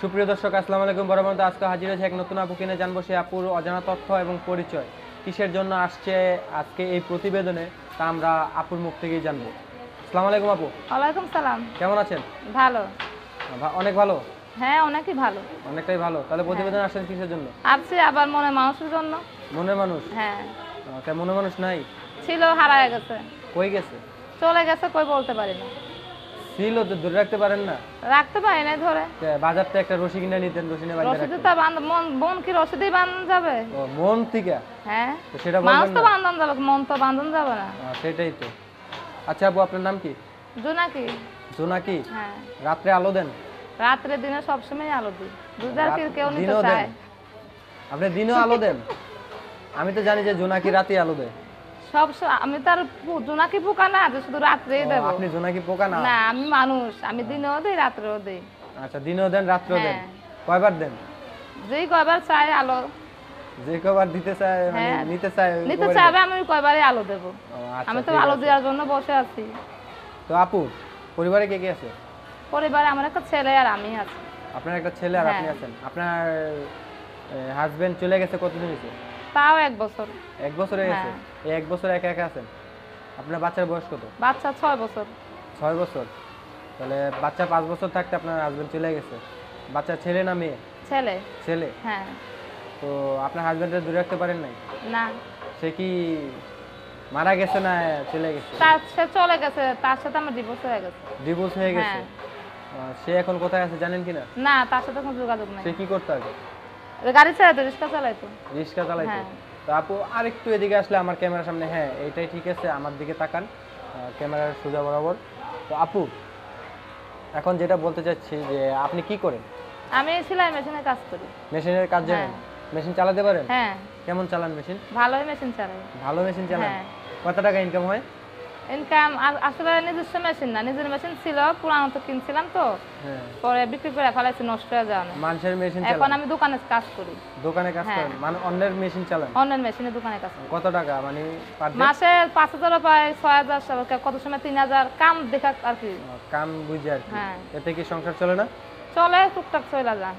সুপ্রিয় দর্শক আসসালামু আলাইকুম। বরাবর আজকে হাজির হয়েছে এক নতুন আপু কিনে জানব সে আপুর অজানা তথ্য এবং পরিচয়। কিসের জন্য আসছে আজকে এই প্রতিবেদনে তা আমরা আপুর মুখ থেকেই জানব। আসসালামু আলাইকুম আপু। ওয়ালাইকুম সালাম। কেমন আছেন? ভালো। অনেক ভালো? হ্যাঁ অনেকই ভালো। অনেকটাই ভালো। তাহলে প্রতিবেদন আসছেন কিসের জন্য? আসছি আবার মনে মানুষের জন্য। মনের মানুষ? হ্যাঁ। আহ, তাই মানুষ নাই? ছিল হারায় গেছে। কই গেছে? চলে গেছে কই বলতে পারি না। ছিল তো ধরে রাখতে পারেন না? রাখতে পারি না ধরে। বাজার থেকে একটা রশি কিনে নিতেন রশি নিয়ে বাঁধতে রাখতেন। তো মন কি বান্ধন যাবে? ও মন থেকে? হ্যাঁ। তো সেটা মানুষ তো যাবে মন তো যাবে না। সেটাই তো। আচ্ছা আপু আপনার নাম কি? জোনাকি। জোনাকি? হ্যাঁ। রাত্রে আলো দেন? রাত্রে দিনে সবসময় আলো দিই। দুধার কি কেউ নিতে চায়। আপনি দিনও আলো দেন? আমি তো জানি যে জোনাকি রাতে আলো দেয়। সব আমি তার জোনাকি পোকা না যে শুধু রাত্রেই দেবো। আপনি জোনাকি পোকা না? না আমি মানুষ আমি দিনেও দিই রাত্রেও দিই। আচ্ছা দিনও দেন রাত্রেও দেন? হ্যাঁ। কয়বার দেন? যেই কয়বার চাই আলো। যে কয়বার দিতে চায় মানে হ্যাঁ। নিতে চায় নিতে চাইবে আমি কয়বারই আলো দেব। আচ্ছা, আমি তো আলো দেওয়ার জন্য বসে আছি। তো আপু পরিবারে কে কে আছে? পরিবারে আমার একটা ছেলে আর আমি আছি। আপনার একটা ছেলে আর আপনি হ্যাঁ। আছেন। আপনার হাজবেন্ড চলে গেছে কতদিন হয়েছে তাও এক বছর। এক বছর হয়ে গেছে? হ্যাঁ। এই এক বছর একা একা আছেন? আপনার বাচ্চার বয়স কত? বাচ্চা ছয় বছর। ছয় বছর। তাহলে বাচ্চা পাঁচ বছর থাকতে আপনার হাজবেন্ড চলে গেছে। বাচ্চা ছেলে না মেয়ে? ছেলে। ছেলে? হ্যাঁ। তো আপনার হাজবেন্ডের দূরে রাখতে পারেন নাই? না। সে কি মারা গেছে না চলে গেছে? তার সে চলে গেছে তার সাথে আমার ডিভোর্স হয়ে গেছে। ডিভোর্স হয়ে গেছে? হ্যাঁ। সে এখন কোথায় আছে জানেন কি না না তার সাথে কোনো যোগাযোগ নেই। সে কি করতে আগে? গাড়ি চালাইতো রিক্সা চালাইতো রিক্সা চালাইতো হ্যাঁ। তো আপু আরেকটু এদিকে আসলে আমার ক্যামেরার সামনে হ্যাঁ এইটাই ঠিক আছে আমার দিকে তাকান ক্যামেরার সোজা বরাবর। তো আপু এখন যেটা বলতে চাচ্ছি যে আপনি কি করেন? আমি সেলাই মেশিনে কাজ করি। মেশিনের কাজ জানেন? মেশিন চালাতে পারেন? হ্যাঁ। কেমন চালান মেশিন? ভালোই মেশিন চালাই। ভালো মেশিন চালান? হ্যাঁ। কত টাকা ইনকাম হয়? ইনকাম আসলে নিজস্ব মেশিন না নিজের মেশিন ছিল পুরানো তো কিনছিলাম তো। হ্যাঁ। পরে বিক্রি করে ফেলাইছি নষ্ট হয়ে যাওয়া মানুষের মেশিন এখন আমি দোকানে কাজ করি। দোকানে কাজ হ্যাঁ। করেন? মানে অন্যের মেশিন চালান? অনলাইন মেশিনে দোকানে কাজ কত টাকা? মানে মাসে পাঁচ হাজার পায় ছয় হাজার কত সময় তিন হাজার? কাম দেখা আর কি। কাম বুঝে আর কি। হ্যাঁ। এতে কি সংসার চলে না? চলে টুকটাক চলে যা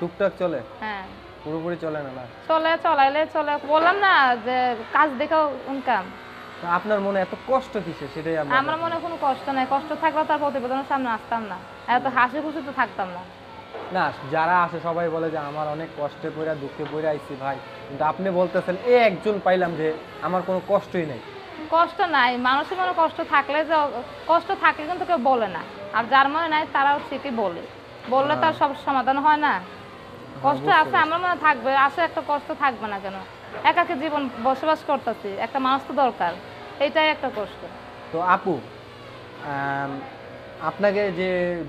টুকটাক চলে? হ্যাঁ। পুরোপুরি চলে না চলে চলাইলে চলে। বললাম না যে কাজ দেখেও ইনকাম আপনার মনে এত কষ্ট কিসে সেটাই আমরা আমার মনে কোনো কষ্ট নাই। কষ্ট থাকলেও তার প্রতিবেদনের সামনে আসতাম না। এত হাসি খুশি তো থাকতাম না। না যারা আসে সবাই বলে যে আমার অনেক কষ্টে পড়ে দুঃখে পড়ে আইছি ভাই। কিন্তু আপনি বলতেছেন এ একজন পাইলাম যে আমার কোনো কষ্টই নেই। কষ্ট নাই। মানুষের মনে কষ্ট থাকলে যে কষ্ট থাকলে কিন্তু কেউ বলে না। আর যার মনে নাই তারাও ঠিকই বলে। বললে তার সব সমাধান হয় না। কষ্ট আছে আমার মনে থাকবে। আসে একটা কষ্ট থাকবে না কেন? একাকে জীবন বসবাস করতেছি একটা মানুষ তো দরকার এটাই একটা কষ্ট। তো আপু আপনাকে যে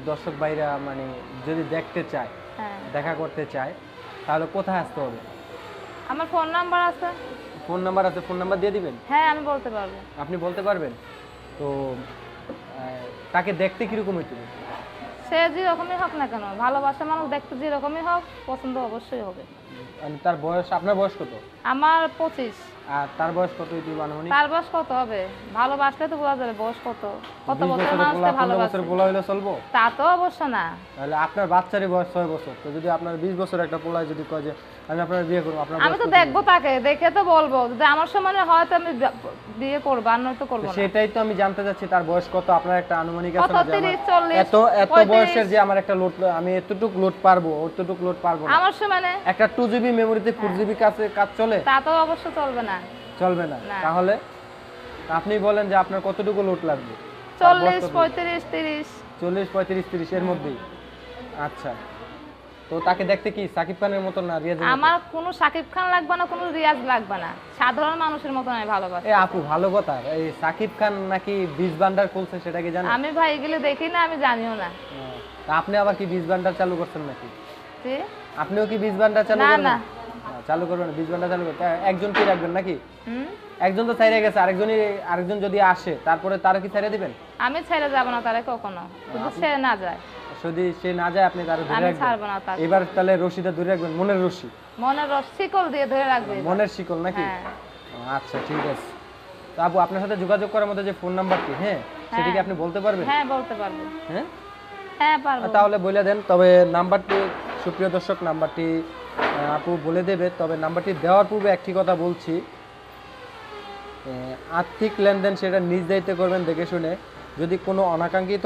দর্শক ভাইরা মানে যদি দেখতে চায় হ্যাঁ। দেখা করতে চায় তাহলে কোথায় আসতে হবে? আমার ফোন নাম্বার আছে। ফোন নাম্বার আছে ফোন নাম্বার দিয়ে দিবেন? হ্যাঁ আমি বলতে পারব। আপনি বলতে পারবেন? তো তাকে দেখতে কীরকম হইতে? সে যেরকমই হোক না কেন ভালোবাসা মানুষ দেখতে যেরকমই হোক পছন্দ অবশ্যই হবে। তার বয়স আপনার বয়স কত? আমার পঁচিশ। আর তার বয়স কত হবে আনুমানিক তার বয়স কত হবে? ভালোবাসলে তো বলা যাবে বয়স কত। কত বছর না মানুষকে বলা ভালোবাসে। পোলা হইলে চলবো? তা তো অবশ্য না। তাহলে আপনার বাচ্চারই বয়স ছয় বছর। তো যদি আপনার বিশ বছর একটা পোলায় যদি কয় যে আমি আপনার বিয়ে করব আপনার আমি তো? দেখব তাকে দেখে তো বলব। যদি আমার সময় হয় তো আমি বিয়ে করব আর নয়তো করব না। সেটাই তো আমি জানতে চাচ্ছি তার বয়স কত? আপনার একটা আনুমানিক আছে না এত এত বয়সের যে আমার একটা লোড আমি এতটুক লোড পারব অতটুক লোড পারব না। আমার। একটা মেমোরিতে কাছে কাজ চলে? তা তো অবশ্য চলবে না। চলবে না। না। তাহলে আপনি বলেন যে আপনার কতটুকু লোড লাগবে? চল্লিশ পঁয়ত্রিশ তিরিশ। চল্লিশ পঁয়ত্রিশ তিরিশ এর মধ্যেই। আচ্ছা। তো তাকে দেখতে কি সাকিব খানের মতো না রিয়াজের মতো? আমার কোনো সাকিব খান লাগবে না কোনো রিয়াজ লাগবে না। সাধারণ মানুষের মতো আমি ভালোবাসি। এ আপু ভালো কথা। এই সাকিব খান নাকি বীজ ভান্ডার খুলছে সেটা কি জানেন? আমি ভাই এগুলো দেখি না আমি জানিও না। তা আপনি আবার কি বীজ ভান্ডার চালু করছেন নাকি? জি? আপনিও কি বীজ ভান্ডার চালু না, করবেন না। চালু করবেন বীজ ভান্ডার চালু করবেন। তা একজন কি রাখবেন নাকি? হুম? একজন তো ছাইরে গেছে আরেকজনই আরেকজন যদি আসে তারপরে তারও কি ছাইরে দিবেন? আমি ছেড়ে যাব না তারে কখনো। যদি সে না যায়। যদি সে না যায় আপনি তার ধরে আমি রাখবেন। না তাকে। এবার তাহলে রশিটা ধরে রাখবেন মনের রশি। মনের রস শিকল দিয়ে ধরে রাখবে মনের শিকল নাকি? হ্যাঁ। আচ্ছা ঠিক আছে। তো আপু আপনার সাথে যোগাযোগ করার মতো যে ফোন নাম্বারটি হ্যাঁ সেটা কি আপনি বলতে পারবেন? হ্যাঁ বলতে পারব। হ্যাঁ? হ্যাঁ পারব। তাহলে বলে দেন তবে নাম্বারটি সুপ্রিয় দর্শক নাম্বারটি আপু বলে দেবে তবে নাম্বারটি দেওয়ার পূর্বে একটি কথা বলছি। আর্থিক লেনদেন সেটা নিজ দায়িত্বে করবেন দেখে শুনে। যদি কোনো অনাকাঙ্ক্ষিত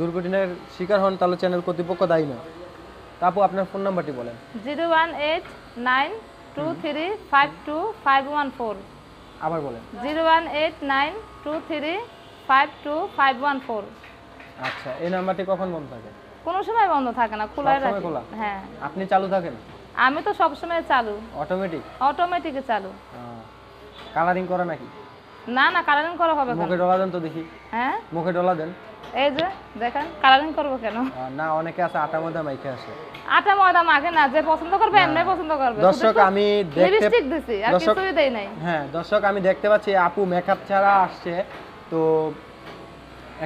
দুর্ঘটনার শিকার হন তাহলে চ্যানেল কর্তৃপক্ষ দায়ী নয়। তা আপু আপনার ফোন নাম্বারটি বলেন। Zero one eight nine two three five two five one four. আবার বলেন। Zero one eight nine two three five two five one four. আচ্ছা এই নাম্বারটি কখন বন্ধ থাকে? কোনো সময় বন্ধ থাকে না খোলাই রাখি। খোলা? হ্যাঁ। আপনি চালু থাকেন? আমি তো সবসময় চালু। অটোমেটিক অটোমেটিকে চালু। কালারিং করা নাকি? না না কালারিং করা হবে মুখে ডলা দেন তো দেখি। হ্যাঁ? মুখে ডলা দেন। এই যে দেখেন কালারিং করব কেন? না অনেকে আছে আটা মধ্যে মাইকে আসে। আটা ময়দা মাখে না যে পছন্দ করবে এমনি পছন্দ করবে। দর্শক আমি দেখতে দিছি আর কিছুই দেই নাই। হ্যাঁ দর্শক আমি দেখতে পাচ্ছি আপু মেকআপ ছাড়া আসছে। তো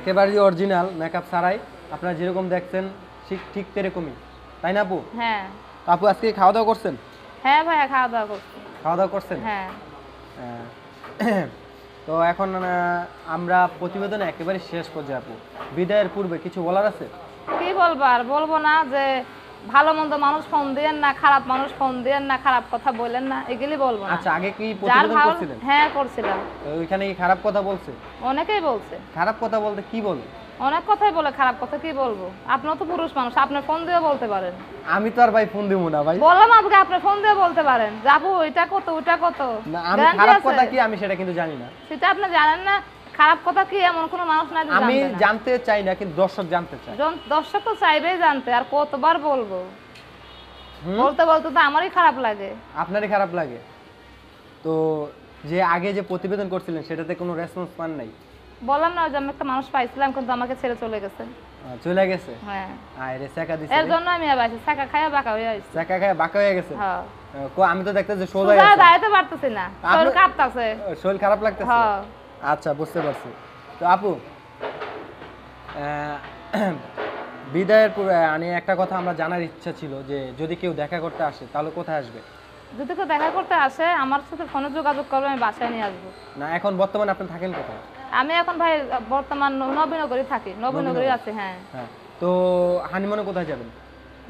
একেবারেই অরিজিনাল মেকআপ ছাড়াই। আপনারা যেরকম দেখছেন ঠিক ঠিক সেরকমই তাই না আপু? হ্যাঁ। আপু আজকে খাওয়া দাওয়া করছেন? হ্যাঁ ভাইয়া খাওয়া দাওয়া করছি। খাওয়া দাওয়া করছেন? হ্যাঁ। হ্যাঁ। তো এখন আমরা প্রতিবেদন একেবারে শেষ পর্যায়ে আপু বিদায়ের পূর্বে কিছু বলার আছে? কি বলব আর বলব না যে ভালো মন্দ মানুষ ফোন দিয়েন না খারাপ মানুষ ফোন দিয়েন না খারাপ কথা বললেন না এগুলি বলব না। আচ্ছা আগে কি প্রতিবেদন করছিলেন? হ্যাঁ করছিলাম। ওইখানে কি খারাপ কথা বলছে? অনেকেই বলছে। খারাপ কথা বলতে কি বলে? অনেক কথাই বলে খারাপ কথা কি বলব? আপনিও তো পুরুষ মানুষ আপনি ফোন দিয়ে বলতে পারেন। আমি তো আর ভাই ফোন দিব না ভাই। বললাম আপনাকে আপনি ফোন দিয়ে বলতে পারেন। যাব ওইটা কত ওইটা কত? না আমি খারাপ কথা কি আমি সেটা কিন্তু জানি না। সেটা আপনি জানেন না। খারাপ কথা কি এমন কোনো মানুষ নাই আমি জানতে চাই না কিন্তু দর্শক জানতে চায়। দর্শক তো চাইবেই জানতে আর কতবার বলব? বলতে বলতে তো আমারই খারাপ লাগে। আপনারই খারাপ লাগে। তো যে আগে যে প্রতিবেদন করছিলেন সেটাতে কোনো রেসপন্স পান নাই? বললাম না যে আমি একটা মানুষ পাইছিলাম কিন্তু আমাকে ছেড়ে চলে গেছে। চলে গেছে? হ্যাঁ। আয় রে সেকা দিছে এর জন্য আমি আবার ছাকা খাইয়া বাঁকা হয়ে আসছি সেকা খায় বাঁকা হয়ে গেছে? হ্যাঁ। কো আমি তো দেখতে যে সোজা সোজা দাঁড়াতে পারতেছি না শরীর কাঁপতাছে। শরীর খারাপ লাগতেছে? হ্যাঁ। আচ্ছা বুঝতে পারছি। তো আপু বিদায়ের পূর্বে মানে একটা কথা আমরা জানার ইচ্ছা ছিল যে যদি কেউ দেখা করতে আসে তাহলে কোথায় আসবে? যদি কেউ দেখা করতে আসে আমার সাথে ফোনে যোগাযোগ করবে আমি বাসায় নিয়ে আসব। না এখন বর্তমানে আপনি থাকেন কোথায়? আমি এখন ভাই বর্তমান নবীনগরী থাকি নবীনগরী আছে হ্যাঁ। হ্যাঁ। তো হানিমনে কোথায় যাবেন?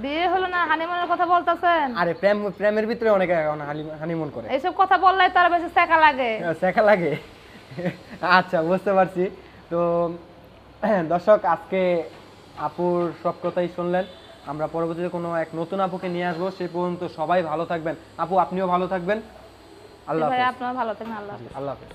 বিয়ে হলো না হানিমুনের কথা বলতেছেন? আরে প্রেম প্রেমের ভিতরে অনেকে এখন হানিমুন করে। এইসব কথা বললে তার বেশি শেখা লাগে। শেখা লাগে। আচ্ছা বুঝতে পারছি। তো দর্শক আজকে আপুর সব কথাই শুনলেন। আমরা পরবর্তীতে কোনো এক নতুন আপুকে নিয়ে আসব সে পর্যন্ত সবাই ভালো থাকবেন। আপু আপনিও ভালো থাকবেন। আল্লাহ আপনারা ভালো থাকবেন আল্লাহ আল্লাহ হাফেজ।